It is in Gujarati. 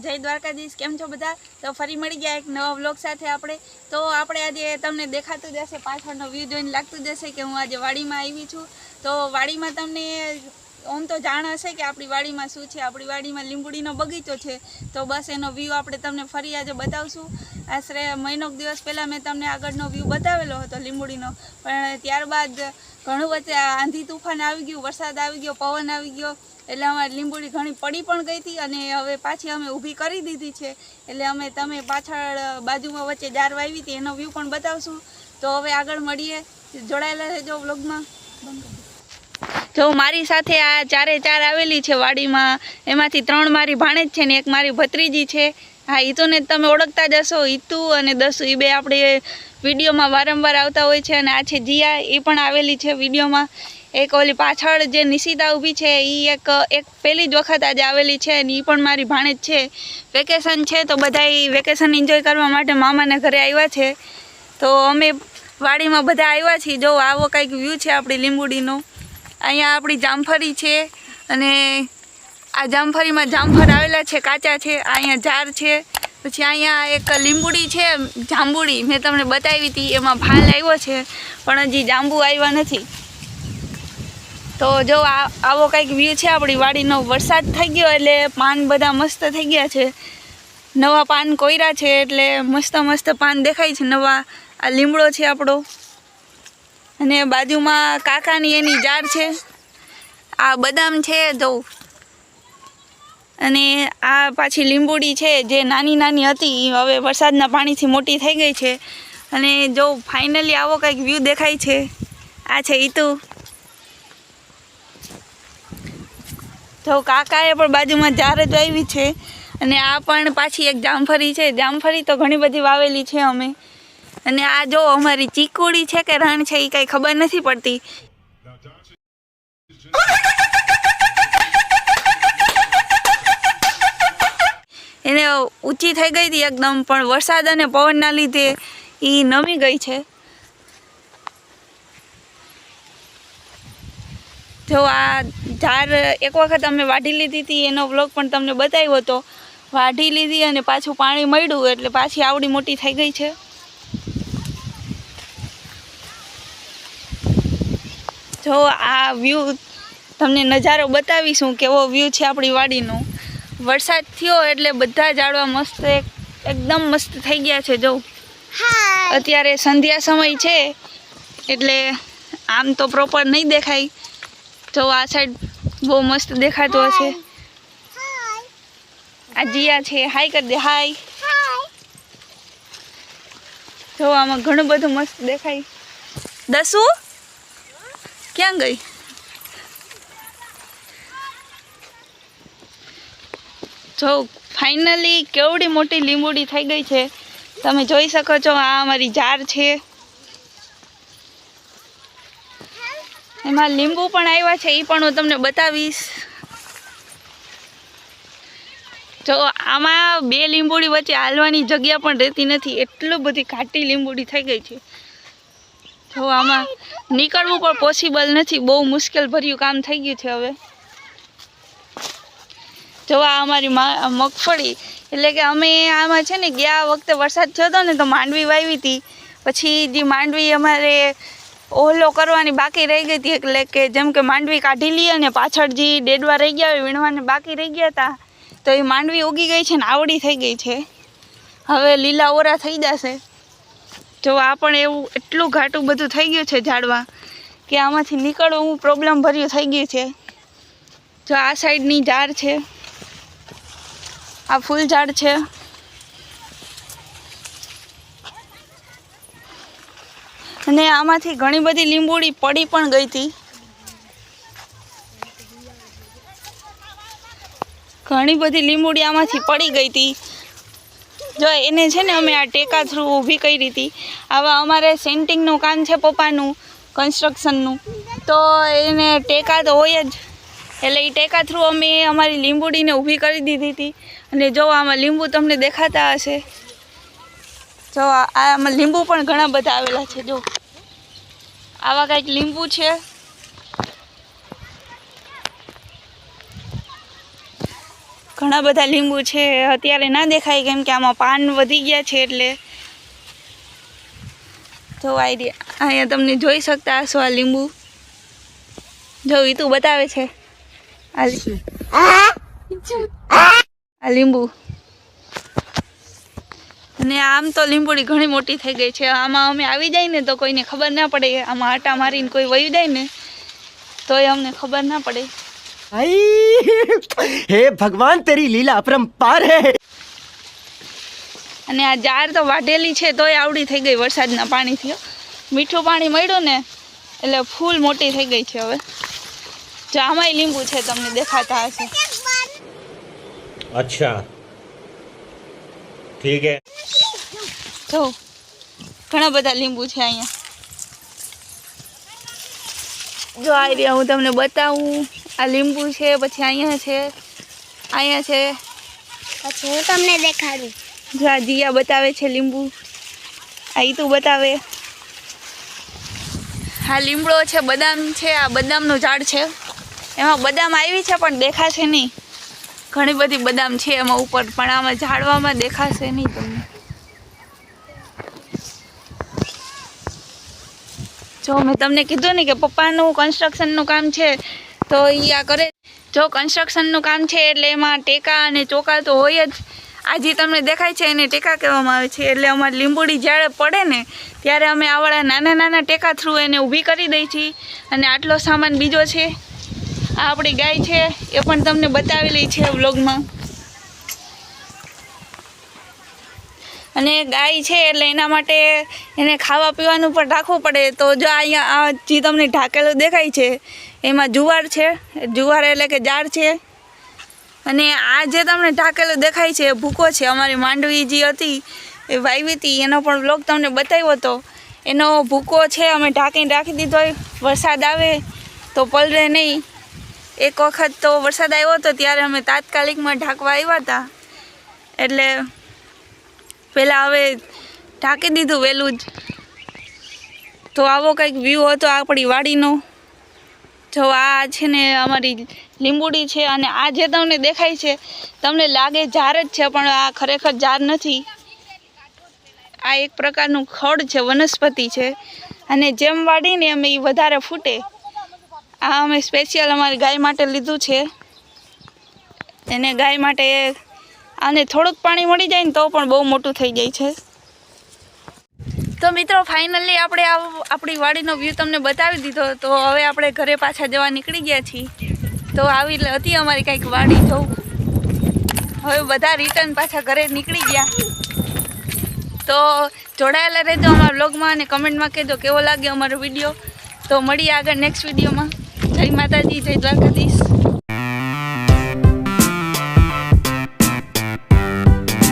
જય દ્વારકાધીશ, કેમ છો બધા? તો ફરી મળી ગયા એક નવા વ્લોગ સાથે આપણે. તો આપણે આજે તમને દેખાતું જશે, પાછળનો વ્યૂ જોઈને લાગતું જશે કે હું આજે વાડીમાં આવી છું. તો વાડીમાં તમને આમ તો જાણ હશે કે આપણી વાડીમાં શું છે? આપણી વાડીમાં લીંબુડીનો બગીચો છે. તો બસ એનો વ્યૂ આપણે તમને ફરી આજે બતાવશું. આશરે મહિનોક દિવસ પહેલાં મેં તમને આગળનો વ્યૂ બતાવેલો હતો લીંબુડીનો. પણ ત્યારબાદ ઘણું વચ્ચે આંધી તુફાન આવી ગયું, વરસાદ આવી ગયો, પવન આવી ગયો, એટલે અમારી લીંબુડી ઘણી પડી પણ ગઈ હતી અને હવે પાછી અમે ઊભી કરી દીધી છે. એટલે અમે તમે પાછળ બાજુમાં વચ્ચે ડાર વાવી હતી, એનો વ્યૂ પણ બતાવશું. તો હવે આગળ મળીએ. જોડાયેલા રહેજો વ્લોગમાં જો મારી સાથે આ ચારે ચાર આવેલી છે વાડીમાં. એમાંથી ત્રણ મારી ભાણેજ છે ને એક મારી ભત્રીજી છે. હા ઈતુને તમે ઓળખતા જ હશો. ઈતુ અને દસુ એ બે આપણે વિડીયોમાં વારંવાર આવતા હોય છે અને આ છે જીયા એ પણ આવેલી છે વિડીયોમાં. એક ઓલી પાછળ જે નિશિતા ઊભી છે એ એક એક પહેલી જ વખત આજે આવેલી છે અને એ પણ મારી ભાણેજ છે. વેકેશન છે તો બધા વેકેશન એન્જોય કરવા માટે મામાના ઘરે આવ્યા છે. તો અમે વાડીમાં બધા આવ્યા છીએ. જો આવો કંઈક વ્યૂ છે આપણી લીંબુડીનો. અહીંયા આપણી જામફળી છે અને આ જામફળીમાં જામફળ આવેલા છે, કાચા છે, આ અહીંયા ઝાડ છે, પછી અહીંયા એક લીંબુડી છે, જાંબુડી. મેં તમને બતાવી હતી, એમાં ભાલ આવ્યો છે, પણ હજી જાંબુ આવ્યા નથી. તો જો આ આવો કંઈક વ્યૂ છે, આપણી વાડીનો વરસાદ થઈ ગયો એટલે પાન બધા મસ્ત થઈ ગયા છે. નવા પાન કોયરા છે, એટલે મસ્ત મસ્ત પાન દેખાય છે, નવા આ લીમડો છે આપણો. અને બાજુમાં કાકાની એની જાર છે. આ બદામ છે, જો અને આ પાછી લીંબુડી છે, જે નાની નાની હતી હવે વરસાદના પાણીથી મોટી થઈ ગઈ છે. અને જો ફાઇનલી આવો કંઈક વ્યૂ દેખાય છે. આ છે ઈતુ. તો કાકાએ પણ બાજુમાં ઝાર જ આવી છે. અને આ પણ પાછી એક જામફળી છે. જામફળી તો ઘણી બધી વાવેલી છે અમે. અને આ જો અમારી ચીકુડી છે કે રણ છે એ કંઈ ખબર નથી પડતી. ઊંચી થઈ ગઈ હતી એકદમ, પણ વરસાદ અને પવનના લીધે એ નમી ગઈ છે. જો આ ઝાડ એક વખત અમે વાઢી લીધી હતી, એનો વ્લોગ પણ તમને બતાવ્યો હતો. વાઢી લીધી અને પાછું પાણી મળ્યું, એટલે પાછી આવડી મોટી થઈ ગઈ છે. જો આ વ્યૂ તમને નજારો બતાવીશું, કેવો વ્યૂ છે આપણી વાડીનો. વરસાદ થયો એટલે બધા ઝાડવા મસ્ત એક એકદમ મસ્ત થઈ ગયા છે જો. અત્યારે સંધ્યા સમય છે એટલે આમ તો પ્રોપર નહીં દેખાય. જો આ સાઈડ બહુ મસ્ત દેખાતું હશે. આ જીયા છે હાય કરી દે હાય. જો આમાં ઘણું બધું મસ્ત દેખાય. દસુ ક્યાં ગઈ? જો ફાઇનલી કેવડી મોટી લીંબુડી થઈ ગઈ છે. તમે જોઈ શકો છો આ અમારી જાર છે. એમાં લીંબુ પણ આવ્યા છે એ પણ હું તમને બતાવીશ. જો આમાં બે લીંબુડી વચ્ચે હાલવાની જગ્યા પણ રહેતી નથી, એટલું બધી ઘાટી લીંબુડી થઈ ગઈ છે. જો આમાં નીકળવું પણ પોસિબલ નથી, બહુ મુશ્કેલ ભર્યું કામ થઈ ગયું છે હવે. જો આ અમારી મગફળી. એટલે કે અમે આમાં છે ને ગયા વખતે વરસાદ થયો હતો ને તો માંડવી વાવી હતી. પછી જે માંડવી અમારે ઓહલો કરવાની બાકી રહી ગઈ હતી એટલે કે જેમ કે માંડવી કાઢી લઈએ અને પાછળ જે ડેડવા રહી ગયા હોય, વીણવાને બાકી રહી ગયા હતા, તો એ માંડવી ઉગી ગઈ છે ને આવડી થઈ ગઈ છે. હવે લીલા ઓરા થઈ જશે. જો આ પણ એવું એટલું ઘાટું બધું થઈ ગયું છે ઝાડવા કે આમાંથી નીકળવું પ્રોબ્લેમ ભર્યું થઈ ગયું છે. જો આ સાઈડની ઝાડ છે. આ ફૂલ ઝાડ છે. અને આમાંથી ઘણી બધી લીંબુડી પડી પણ ગઈ હતી. ઘણી બધી લીંબુડી આમાંથી પડી ગઈ હતી. જો, એને છે ને અમે આ ટેકા થ્રુ ઊભી કરી હતી. આવા અમારે સેન્ટિંગનું કામ છે પપ્પાનું કન્સ્ટ્રક્શનનું તો એને ટેકા તો હોય જ. એટલે એ ટેકા થ્રુ અમે અમારી લીંબુડીને ઊભી કરી દીધી હતી. અને જો આમાં લીંબુ તમને દેખાતા હશે. જો આમાં લીંબુ પણ ઘણા બધા આવેલા છે, જો. આવા કંઈક લીંબુ છે. ઘણા બધા લીંબુ છે. અત્યારે ના દેખાય કેમ કે આમાં પાન વધી ગયા છે એટલે. જો આઈડિયા અહીંયા તમને જોઈ શકતા હશો આ લીંબુ. જો ઈતું બતાવે છે. આ? આ લીંબુ. અને આમ તો લીંબુડી ઘણી મોટી થઈ ગઈ છે. આમાં અમે આવી જાય ને તો કોઈને ખબર ના પડે. આમાં આટા મારીને કોઈ વયું જાય ને તોય અમને ખબર ના પડે. હે ભગવાન તેરી લીલા અપરંપાર હે. અને આ જાર તો વાઢેલી છે તોય આવડી થઈ ગઈ વરસાદના પાણીથી. મીઠું પાણી મળ્યું ને એટલે ફૂલ મોટી થઈ ગઈ છે હવે. જો આમાંય લીંબુ છે તમને દેખાતા હશે. अच्छा ठीक है જો ઘણા બધા લીંબુ છે અહીંયા જો આ રહ્યા હું તમને બતાવું આ લીંબુ છે પછી અહીંયા છે અહીંયા છે પછી હું તમને દેખાડું જો આ જીયા બતાવે છે લીંબુ આ ઈ તું બતાવે આ લીમડો છે બદામ છે આ બદામનું ઝાડ છે એમાં બદામ આવી છે પણ દેખાશે નહીં ઘણી બધી બદામ છે એમાં ઉપર, પણ આમાં ઝાડવામાં દેખાશે નહીં તમને. જો મેં તમને કીધું ને કે પપ્પાનું કન્સ્ટ્રક્શનનું કામ છે, તો એ આ કરે. જો કન્સ્ટ્રક્શનનું કામ છે એટલે એમાં ટેકા અને ચોકા તો હોય જ. આજે તમને દેખાય છે, એને ટેકા કહેવામાં આવે છે. એટલે અમારે લીંબુડી જ્યારે પડે ને, ત્યારે અમે આવાળા નાના નાના ટેકા થ્રુ એને ઊભી કરી દઈ છીએ. અને આટલો સામાન બીજો છે. આ આપણી ગાય છે, એ પણ તમને બતાવેલી છે વ્લોગમાં. અને ગાય છે, એટલે એના માટે એને ખાવા પીવાનું પણ રાખવું પડે. તો જો અહીંયા આ જે તમને ઢાકેલું દેખાય છે, એમાં જુવાર છે, જુવાર એટલે કે જાર છે. અને આ જે તમને ઢાકેલું દેખાય છે, એ ભૂકો છે. અમારી માંડવી જે હતી, એ વાવી હતી, એનો પણ બ્લોગ તમને બતાવ્યો હતો એનો ભૂકો છે, અમે ઢાંકીને રાખી દીધો વરસાદ આવે તો પલરે નહીં. એક વખત તો વરસાદ આવ્યો હતો ત્યારે અમે તાત્કાલિકમાં ઢાંકવા આવ્યા હતા. એટલે પહેલાં હવે ઢાંકી દીધું વહેલું જ. તો આવો કંઈક વ્યૂ હતો આપણી વાડીનો. જો આ છે ને અમારી લીંબુડી છે અને આ જે તમને દેખાય છે, તમને લાગે ઝાર જ છે, પણ આ ખરેખર ઝાર નથી. આ એક પ્રકારનું ખડ છે, વનસ્પતિ છે. અને જેમ વાડીને એમ એ વધારે ફૂટે. આ અમે સ્પેશિયલ અમારી ગાય માટે લીધું છે. એને ગાય માટે આને થોડુંક પાણી મળી જાય ને તો પણ બહુ મોટું થઈ જાય છે. તો મિત્રો ફાઇનલી આપણે આપણી વાડીનો વ્યૂ તમને બતાવી દીધો. તો હવે આપણે ઘરે પાછા જવા નીકળી ગયા છીએ. તો આવી હતી અમારી કંઈક વાડી. જવું હવે બધા રિટર્ન પાછા ઘરે નીકળી ગયા. તો જોડાયેલા રહેજો અમારા બ્લોગમાં અને કમેન્ટમાં કહેજો કેવો લાગ્યો અમારો વીડિયો તો મળીએ આગળ નેક્સ્ટ વિડીયોમાં જય માતાજી જય દ્વારકાધીશ